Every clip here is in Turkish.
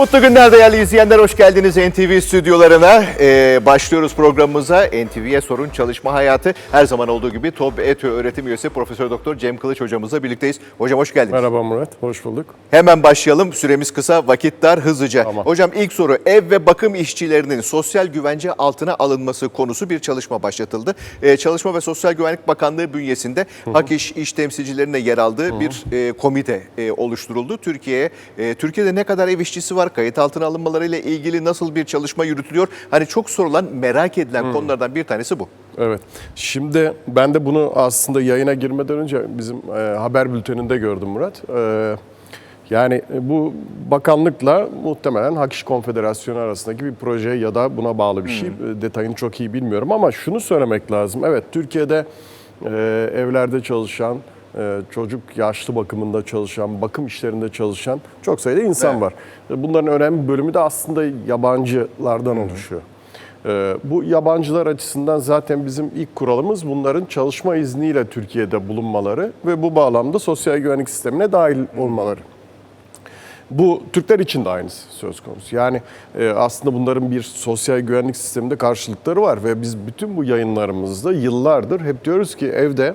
Mutlu günler değerli izleyenler. Hoş geldiniz NTV stüdyolarına. Ee, başlıyoruz programımıza. NTV'ye sorun çalışma hayatı. Her zaman olduğu gibi TOB ETÜ öğretim üyesi Profesör Doktor Cem Kılıç hocamızla birlikteyiz. Hocam hoş geldiniz. Merhaba Murat, hoş bulduk. Hemen başlayalım. Süremiz kısa, vakit dar, hızlıca. Tamam. Hocam ilk soru ev ve bakım işçilerinin sosyal güvence altına alınması konusu bir çalışma başlatıldı. Ee, Çalışma ve Sosyal Güvenlik Bakanlığı bünyesinde Hak İş, iş temsilcilerine yer aldığı bir e, komite e, oluşturuldu. Türkiye'ye e, Türkiye'de ne kadar ev işçisi var? Kayıt altına alınmalarıyla ilgili nasıl bir çalışma yürütülüyor? Hani çok sorulan, merak edilen konulardan bir tanesi bu. Evet, şimdi ben de bunu aslında yayına girmeden önce bizim e, haber bülteninde gördüm Murat. E, yani bu bakanlıkla muhtemelen Hak İş Konfederasyonu arasındaki bir proje ya da buna bağlı bir şey. E, Detayını çok iyi bilmiyorum ama şunu söylemek lazım. Evet, Türkiye'de e, evlerde çalışan, çocuk yaşlı bakımında çalışan, bakım işlerinde çalışan çok sayıda insan Evet. var. Bunların önemli bölümü de aslında yabancılardan oluşuyor. Ee, Bu yabancılar açısından zaten bizim ilk kuralımız bunların çalışma izniyle Türkiye'de bulunmaları ve bu bağlamda sosyal güvenlik sistemine dahil olmaları. Bu Türkler için de aynısı söz konusu. Yani e, aslında bunların bir sosyal güvenlik sisteminde karşılıkları var ve biz bütün bu yayınlarımızda yıllardır hep diyoruz ki evde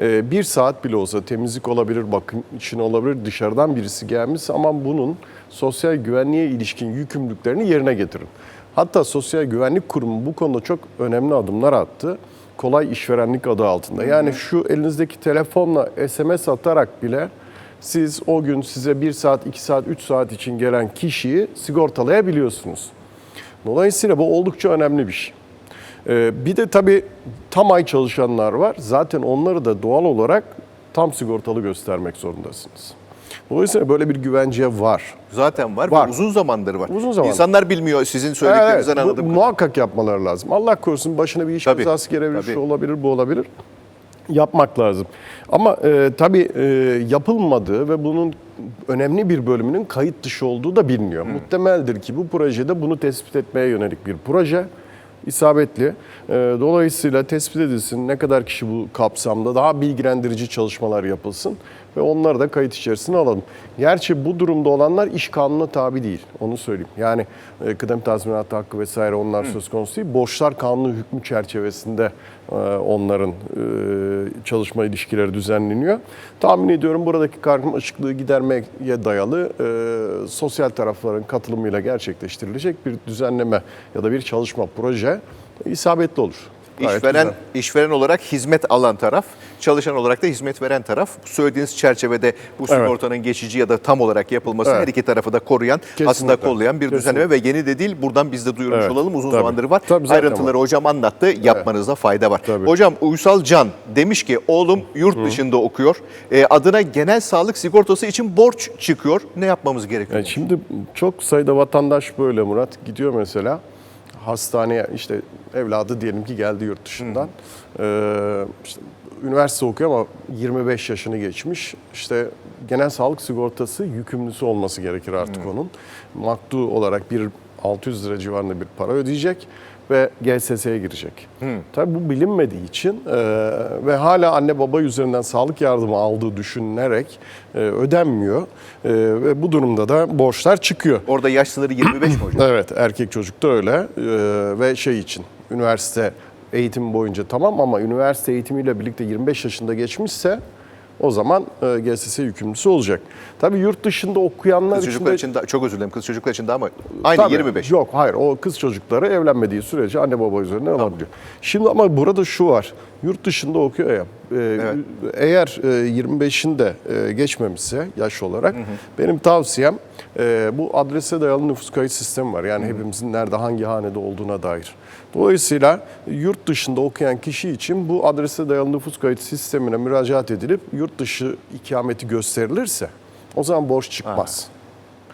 e, bir saat bile olsa temizlik olabilir, bakım için olabilir, dışarıdan birisi gelmiş ama bunun sosyal güvenliğe ilişkin yükümlülüklerini yerine getirin. Hatta Sosyal Güvenlik Kurumu bu konuda çok önemli adımlar attı. Kolay işverenlik adı altında. Yani şu elinizdeki telefonla SMS atarak bile siz o gün size 1 saat, 2 saat, 3 saat için gelen kişiyi sigortalayabiliyorsunuz. Dolayısıyla bu oldukça önemli bir şey. Ee, bir de tabii tam ay çalışanlar var. Zaten onları da doğal olarak tam sigortalı göstermek zorundasınız. Dolayısıyla böyle bir güvence var. Zaten var, Var. uzun zamandır var. Uzun zamandır. İnsanlar bilmiyor sizin söylediklerinizden Evet, anladığım muhakkak yapmaları lazım. Allah korusun başına bir iş Tabii, kazası gelebilir, tabii. şu olabilir, bu olabilir. Yapmak lazım. Ama e, tabii e, yapılmadığı ve bunun önemli bir bölümünün kayıt dışı olduğu da biliniyor. Muhtemeldir ki bu projede bunu tespit etmeye yönelik bir proje. İsabetli. E, dolayısıyla tespit edilsin ne kadar kişi bu kapsamda daha bilgilendirici çalışmalar yapılsın ve onları da kayıt içerisine alalım. Gerçi bu durumda olanlar iş kanununa tabi değil. Onu söyleyeyim. Yani e, kıdem tazminatı hakkı vesaire onlar söz konusu değil. Borçlar kanunu hükmü çerçevesinde e, onların e, çalışma ilişkileri düzenleniyor. Tahmin ediyorum buradaki karmaşıklığı gidermeye dayalı e, sosyal tarafların katılımıyla gerçekleştirilecek bir düzenleme ya da bir çalışma proje isabetli olur. Gayet İşveren, güzel. işveren olarak hizmet alan taraf, çalışan olarak da hizmet veren taraf. Söylediğiniz çerçevede bu sigortanın geçici ya da tam olarak yapılması Evet. her iki tarafı da koruyan, aslında Kesinlikle. kollayan bir düzenleme ve yeni de değil. Buradan biz de duyurmuş Evet. olalım. Uzun Tabii. zamandır var. Tabii Ayrıntıları var. hocam anlattı. Yapmanızda fayda var. Tabii. Hocam Uysal Can demiş ki oğlum yurt dışında okuyor. E, adına genel sağlık sigortası için borç çıkıyor. Ne yapmamız gerekiyor? Yani şimdi çok sayıda vatandaş böyle Murat gidiyor mesela hastaneye işte evladı diyelim ki geldi yurt dışından. Ee, işte üniversite okuyor ama 25 yaşını geçmiş. İşte genel sağlık sigortası yükümlüsü olması gerekir artık onun. Maktu olarak bir 600 lira civarında bir para ödeyecek ve GSS'ye girecek. Tabii bu bilinmediği için e, ve hala anne baba üzerinden sağlık yardımı aldığı düşünülerek e, ödenmiyor E, ve bu durumda da borçlar çıkıyor. Orada yaş sınırı 25 mi hocam? Evet erkek çocukta öyle E, ve şey için üniversite eğitimi boyunca tamam ama üniversite eğitimiyle birlikte 25 yaşında geçmişse o zaman e, GSS yükümlüsü olacak. Tabii yurt dışında okuyanlar Kız için çocuklar de için de, çok özür dilerim kız çocuklar için de ama aynı Tabii. 25. Yok hayır o kız çocukları evlenmediği sürece anne baba üzerinden alabiliyor. Şimdi ama burada şu var. Yurt dışında okuyor ya. e, Eğer e, 25'inde e, geçmemişse yaş olarak benim tavsiyem e, bu adrese dayalı nüfus kayıt sistemi var. Yani hepimizin nerede hangi hanede olduğuna dair. Dolayısıyla yurt dışında okuyan kişi için bu adrese dayalı nüfus kayıt sistemine müracaat edilip yurt dışı ikameti gösterilirse o zaman borç çıkmaz.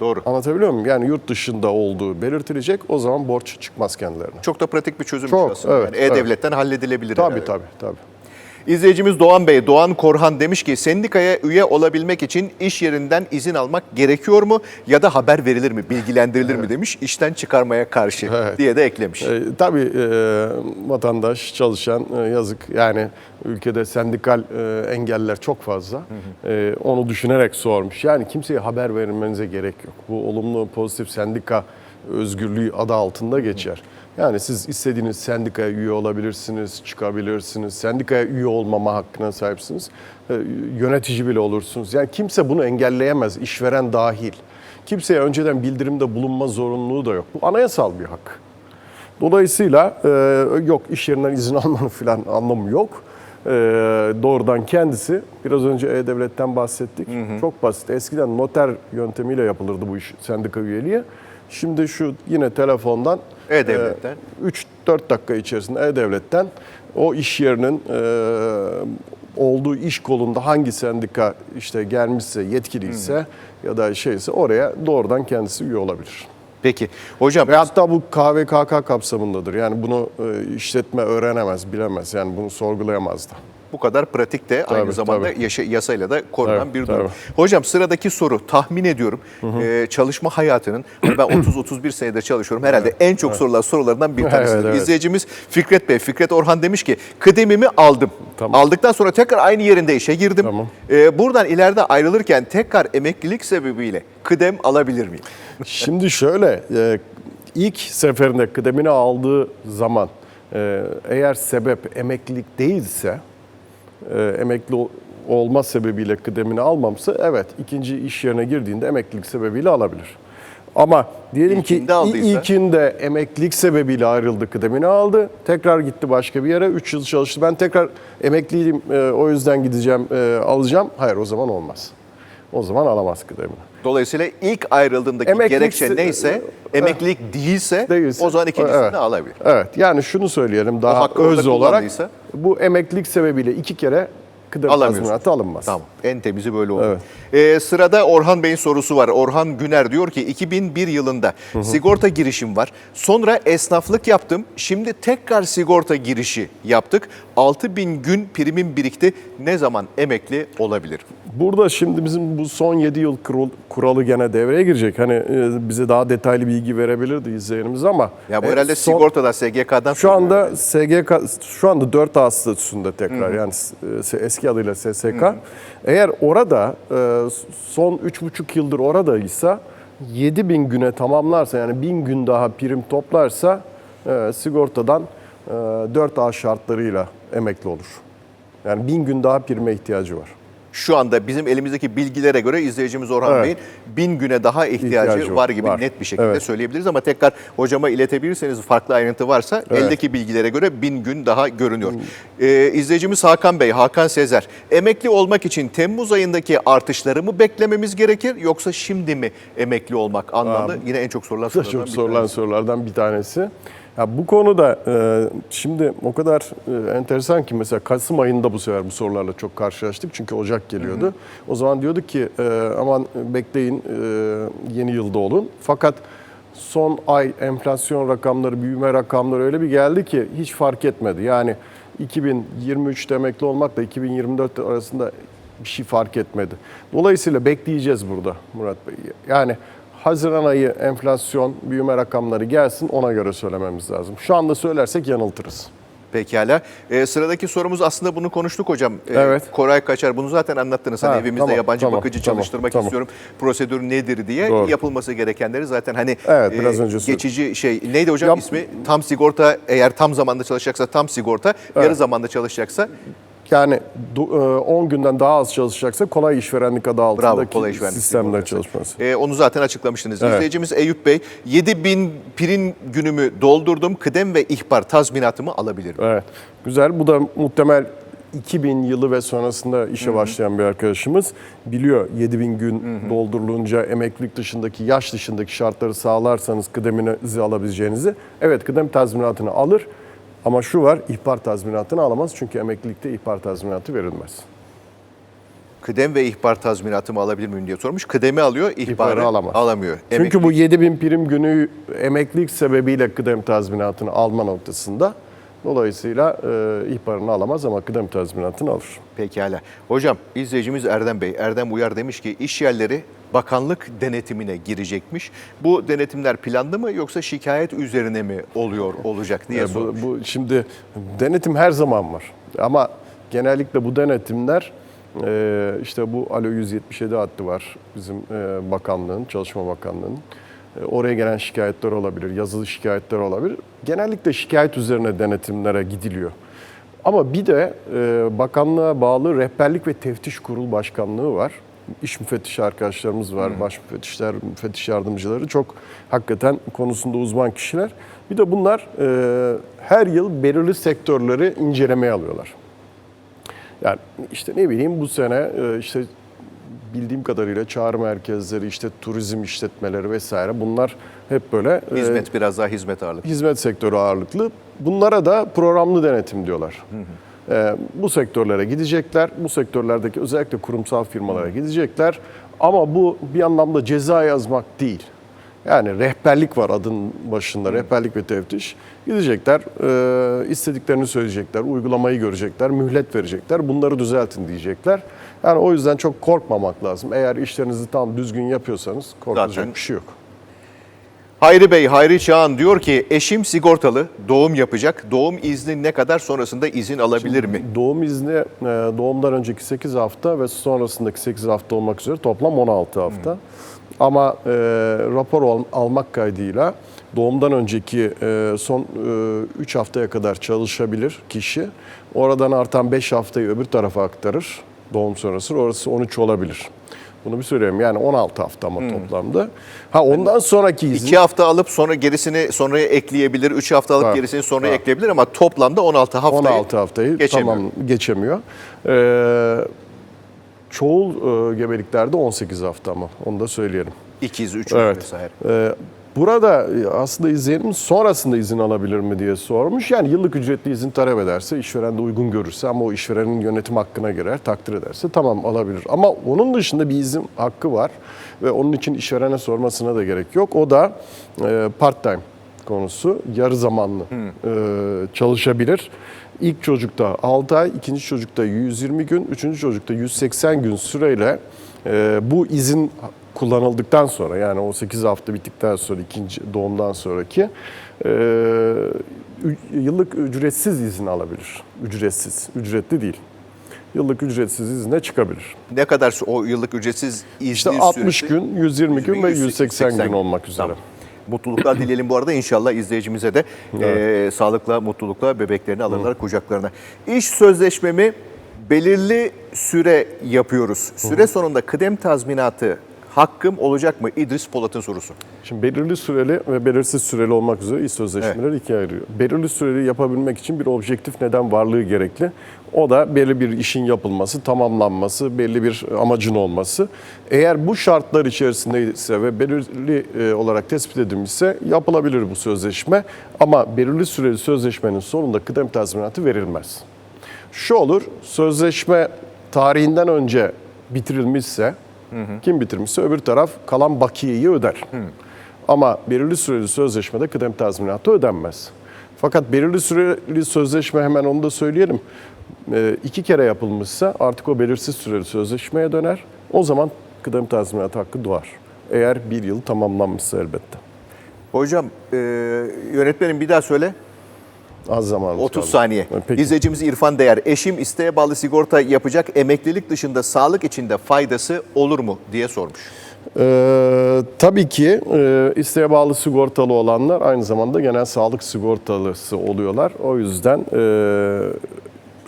Doğru. Anlatabiliyor muyum? Yani yurt dışında olduğu belirtilecek o zaman borç çıkmaz kendilerine. Çok da pratik bir çözüm Çok, aslında. evet, yani E-Devlet'ten halledilebilir. Tabii herhalde. tabii tabii. İzleyicimiz Doğan Bey, Doğan Korhan demiş ki sendikaya üye olabilmek için iş yerinden izin almak gerekiyor mu ya da haber verilir mi, bilgilendirilir mi demiş. İşten çıkarmaya karşı Evet. diye de eklemiş. E, tabii e, vatandaş, çalışan e, yazık. Yani ülkede sendikal e, engeller çok fazla. E, onu düşünerek sormuş. Yani kimseye haber vermenize gerek yok. Bu olumlu, pozitif sendika özgürlüğü adı altında geçer. Yani siz istediğiniz sendikaya üye olabilirsiniz, çıkabilirsiniz. Sendikaya üye olmama hakkına sahipsiniz. E, yönetici bile olursunuz. Yani kimse bunu engelleyemez, işveren dahil. Kimseye önceden bildirimde bulunma zorunluluğu da yok. Bu anayasal bir hak. Dolayısıyla e, yok iş yerinden izin almanın falan anlamı yok. E, doğrudan kendisi, biraz önce E-Devlet'ten bahsettik. Çok basit. Eskiden noter yöntemiyle yapılırdı bu iş sendika üyeliği. Şimdi şu yine telefondan E-Devlet'ten. 3-4 dakika içerisinde E-Devlet'ten o iş yerinin e, olduğu iş kolunda hangi sendika işte gelmişse, yetkiliyse ya da şeyse oraya doğrudan kendisi üye olabilir. Peki hocam Ve hatta bu KVKK kapsamındadır. Yani bunu e, işletme öğrenemez, bilemez. Yani bunu sorgulayamaz da. Bu kadar pratik de aynı Tabii, zamanda tabii. yaşa- yasayla da korunan Tabii, bir durum. tabii. Hocam sıradaki soru tahmin ediyorum e, çalışma hayatının ben 30-31 senedir çalışıyorum herhalde en çok sorulan sorularından bir tanesi. Evet, evet. İzleyicimiz Fikret Bey, Fikret Orhan demiş ki kıdemimi aldım. Tamam. Aldıktan sonra tekrar aynı yerinde işe girdim. Tamam. E, buradan ileride ayrılırken tekrar emeklilik sebebiyle kıdem alabilir miyim? Şimdi şöyle, e, ilk seferinde kıdemini aldığı zaman eğer sebep emeklilik değilse, emekli ol- olma sebebiyle kıdemini almamışsa evet ikinci iş yerine girdiğinde emeklilik sebebiyle alabilir. Ama diyelim İlkinde ki aldıysa? ilkinde emeklilik sebebiyle ayrıldı, kıdemini aldı. Tekrar gitti başka bir yere, 3 yıl çalıştı. Ben tekrar emekliyim, e, o yüzden gideceğim, e, alacağım. Hayır o zaman olmaz. O zaman alamaz kıdemini. Dolayısıyla ilk ayrıldığındaki Emeklilik gerekçe se- neyse, emeklilik değilse, Değilse, o zaman ikincisini evet. alabilir. Evet yani şunu söyleyelim daha öz olarak bu emeklilik sebebiyle iki kere kıdem tazminatı alınmaz. Tamam. En temizi böyle olur. Ee, sırada Orhan Bey'in sorusu var. Orhan Güner diyor ki 2001 yılında sigorta girişim var. Sonra esnaflık yaptım. Şimdi tekrar sigorta girişi yaptık. 6000 gün primim birikti. Ne zaman emekli olabilir? Burada şimdi bizim bu son 7 yıl kural- kuralı gene devreye girecek. Hani e, bize daha detaylı bilgi verebilirdi izleyenimiz ama. Ya bu e, herhalde son- sigortada SGK'dan Şu anda SGK şu anda 4A statüsünde tekrar yani e, eski adıyla SSK. Eğer orada son 3,5 yıldır oradaysa 7000 güne tamamlarsa yani 1000 gün daha prim toplarsa sigortadan e, 4A şartlarıyla emekli olur. Yani 1000 gün daha prime ihtiyacı var. Şu anda bizim elimizdeki bilgilere göre izleyicimiz Orhan Evet. Bey'in bin güne daha ihtiyacı, İhtiyacı var gibi var. net bir şekilde Evet. söyleyebiliriz ama tekrar hocama iletebilirseniz farklı ayrıntı varsa Evet. eldeki bilgilere göre bin gün daha görünüyor. Ee, izleyicimiz Hakan Bey, Hakan Sezer. Emekli olmak için Temmuz ayındaki artışları mı beklememiz gerekir yoksa şimdi mi emekli olmak anlamda yine en çok sorulan sorulardan çok sorulan sorulardan bir tanesi. Ya bu konuda e, şimdi o kadar e, enteresan ki mesela Kasım ayında bu sefer bu sorularla çok karşılaştık. Çünkü Ocak geliyordu. O zaman diyorduk ki e, aman bekleyin e, yeni yılda olun. Fakat son ay enflasyon rakamları, büyüme rakamları öyle bir geldi ki hiç fark etmedi. Yani 2023'te emekli olmakla 2024 arasında bir şey fark etmedi. Dolayısıyla bekleyeceğiz burada Murat Bey. Yani Haziran ayı enflasyon büyüme rakamları gelsin ona göre söylememiz lazım. Şu anda söylersek yanıltırız. Pekala. Ee, sıradaki sorumuz aslında bunu konuştuk hocam. Ee, Evet. Koray Kaçar bunu zaten anlattınız. Hani Ha, evimizde tamam, yabancı tamam, bakıcı tamam, çalıştırmak tamam. istiyorum. Prosedür nedir diye Doğru. yapılması gerekenleri zaten hani Evet, biraz önce söyledim. geçici şey neydi hocam Yap- ismi? Tam sigorta eğer tam zamanda çalışacaksa tam sigorta, yarı zamanda çalışacaksa Yani du- e, 10 günden daha az çalışacaksa kolay işverenlik adı altındaki kolay işverenlik sigortası. çalışması. Ee, onu zaten açıklamıştınız. Evet. İzleyicimiz Eyüp Bey 7000 prim günümü doldurdum. Kıdem ve ihbar tazminatımı alabilirim. Evet. Güzel. Bu da muhtemel 2000 yılı ve sonrasında işe başlayan bir arkadaşımız biliyor 7000 gün doldurulunca emeklilik dışındaki, yaş dışındaki şartları sağlarsanız kıdeminizi alabileceğinizi. Evet kıdem tazminatını alır ama şu var ihbar tazminatını alamaz çünkü emeklilikte ihbar tazminatı verilmez. Kıdem ve ihbar tazminatımı alabilir miyim diye sormuş. Kıdemi alıyor, ihbarı, İhbarı alamaz. alamıyor. Çünkü Emekli- bu 7000 prim günü emeklilik sebebiyle kıdem tazminatını alma noktasında Dolayısıyla e, ihbarını alamaz ama kıdem tazminatını alır. Pekala. Hocam izleyicimiz Erdem Bey, Erdem Uyar demiş ki iş yerleri bakanlık denetimine girecekmiş. Bu denetimler planlı mı yoksa şikayet üzerine mi oluyor olacak diye E, bu, bu şimdi denetim her zaman var. Ama genellikle bu denetimler e, işte bu Alo 177 hattı var bizim e, bakanlığın, Çalışma Bakanlığı'nın. E, oraya gelen şikayetler olabilir, yazılı şikayetler olabilir. Genellikle şikayet üzerine denetimlere gidiliyor. Ama bir de e, bakanlığa bağlı rehberlik ve teftiş kurul başkanlığı var. İş müfettişi arkadaşlarımız var, baş müfettişler, müfettiş yardımcıları çok hakikaten konusunda uzman kişiler. Bir de bunlar e, her yıl belirli sektörleri incelemeye alıyorlar. Yani işte ne bileyim bu sene e, işte bildiğim kadarıyla çağrı merkezleri, işte turizm işletmeleri vesaire bunlar hep böyle e, Hizmet biraz daha hizmet ağırlıklı. hizmet sektörü ağırlıklı. Bunlara da programlı denetim diyorlar. Ee, bu sektörlere gidecekler. Bu sektörlerdeki özellikle kurumsal firmalara gidecekler. Ama bu bir anlamda ceza yazmak değil. Yani rehberlik var adın başında, rehberlik ve teftiş. Gidecekler, e, istediklerini söyleyecekler, uygulamayı görecekler, mühlet verecekler, bunları düzeltin diyecekler. Yani o yüzden çok korkmamak lazım. Eğer işlerinizi tam düzgün yapıyorsanız korkacak Zaten- bir şey yok. Hayri Bey, Hayri Çağan diyor ki eşim sigortalı, doğum yapacak. Doğum izni ne kadar sonrasında izin alabilir mi? Doğum izni e, doğumdan önceki 8 hafta ve sonrasındaki 8 hafta olmak üzere toplam 16 hafta. Ama e, rapor al- almak kaydıyla doğumdan önceki e, son 3 haftaya kadar çalışabilir kişi. Oradan artan 5 haftayı öbür tarafa aktarır doğum sonrası. Orası 13 olabilir. Bunu bir söyleyeyim. Yani 16 hafta ama toplamda. Ha ondan sonraki izin İki hafta alıp sonra gerisini sonraya ekleyebilir. Üç hafta alıp Tabii, gerisini sonraya tabii. ekleyebilir ama toplamda 16 haftayı 16 haftayı geçemiyor. tamam geçemiyor. Ee, çoğul e, gebeliklerde 18 hafta ama onu da söyleyelim. İkiz, üç Evet. vesaire. Ee, burada e, aslında izleyenimiz sonrasında izin alabilir mi diye sormuş. Yani yıllık ücretli izin talep ederse, işveren de uygun görürse ama o işverenin yönetim hakkına girer, takdir ederse tamam alabilir. Ama onun dışında bir izin hakkı var ve onun için işverene sormasına da gerek yok. O da e, part time konusu, yarı zamanlı e, çalışabilir. İlk çocukta 6 ay, ikinci çocukta 120 gün, üçüncü çocukta 180 gün süreyle e, bu izin kullanıldıktan sonra yani o 8 hafta bittikten sonra ikinci doğumdan sonraki e, yıllık ücretsiz izin alabilir. Ücretsiz, ücretli değil. Yıllık ücretsiz izne çıkabilir. Ne kadar o yıllık ücretsiz izni İşte 60 süresi? gün, 120 gün ve 180 gün 180 olmak üzere. Tamam. Mutluluklar dileyelim bu arada inşallah izleyicimize de e, sağlıkla, mutlulukla bebeklerini alırlar kucaklarına. İş sözleşmemi belirli süre yapıyoruz. Süre sonunda kıdem tazminatı hakkım olacak mı? İdris Polat'ın sorusu. Şimdi belirli süreli ve belirsiz süreli olmak üzere iş sözleşmeleri ikiye ayırıyor. Belirli süreli yapabilmek için bir objektif neden varlığı gerekli. O da belli bir işin yapılması, tamamlanması, belli bir amacın olması. Eğer bu şartlar içerisindeyse ve belirli e, olarak tespit edilmişse yapılabilir bu sözleşme. Ama belirli süreli sözleşmenin sonunda kıdem tazminatı verilmez. Şu olur, sözleşme tarihinden önce bitirilmişse, kim bitirmişse öbür taraf kalan bakiyeyi öder. Ama belirli süreli sözleşmede kıdem tazminatı ödenmez. Fakat belirli süreli sözleşme hemen onu da söyleyelim. e, iki kere yapılmışsa artık o belirsiz süreli sözleşmeye döner. O zaman kıdem tazminatı hakkı doğar. Eğer bir yıl tamamlanmışsa elbette. Hocam e, yönetmenim bir daha söyle. Az zaman 30 saniye. Peki. İzleyicimiz İrfan Değer. Eşim isteğe bağlı sigorta yapacak emeklilik dışında sağlık içinde faydası olur mu diye sormuş. Ee, tabii ki e, isteğe bağlı sigortalı olanlar aynı zamanda genel sağlık sigortalısı oluyorlar. O yüzden e,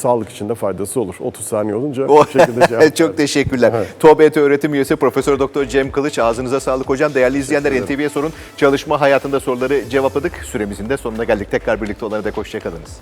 sağlık için de faydası olur. 30 saniye olunca bu şekilde cevap Çok teşekkürler. TOBT öğretim üyesi Profesör Doktor Cem Kılıç ağzınıza sağlık hocam. Değerli izleyenler NTV'ye sorun. Çalışma hayatında soruları cevapladık. Süremizin de sonuna geldik. Tekrar birlikte olana dek hoşçakalınız.